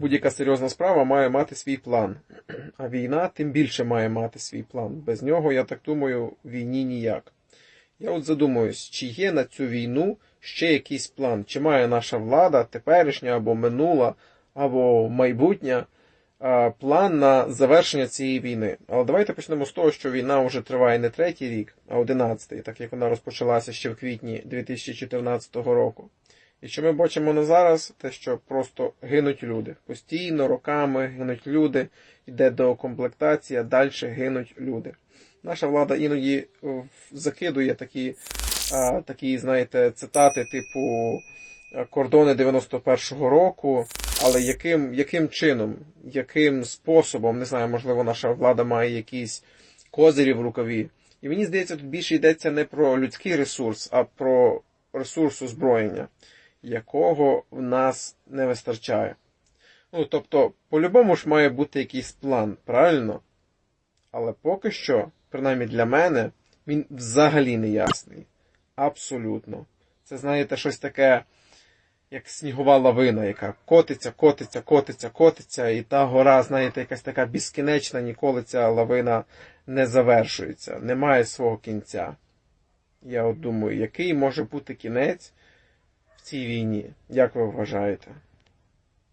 будь-яка серйозна справа має мати свій план. А війна тим більше має мати свій план. Без нього, я так думаю, війні ніяк. Я от задумуюсь, чи є на цю війну ще якийсь план? Чи має наша влада, теперішня або минула, або майбутня, план на завершення цієї війни? Але давайте почнемо з того, що війна вже триває не третій рік, а одинадцятий, так як вона розпочалася ще в квітні 2014 року. І що ми бачимо на зараз, те, що просто гинуть люди. Постійно, роками гинуть люди, йде доукомплектація, далі гинуть люди. Наша влада іноді е, закидує такі, а, такі, знаєте, цитати, типу е, кордони 91-го року, але яким, яким чином, яким способом, не знаю, можливо, наша влада має якісь козирі в рукаві. І мені здається, тут більше йдеться не про людський ресурс, а про ресурс озброєння, якого в нас не вистачає. Ну, тобто, по-любому ж має бути якийсь план, правильно? Але поки що, принаймні для мене, він взагалі не ясний. Абсолютно. Це, знаєте, щось таке, як снігова лавина, яка котиться, котиться, котиться, котиться, і та гора, знаєте, якась така безкінечна, ніколи ця лавина не завершується, не має свого кінця. Я от думаю, який може бути кінець цій війні? Як ви вважаєте?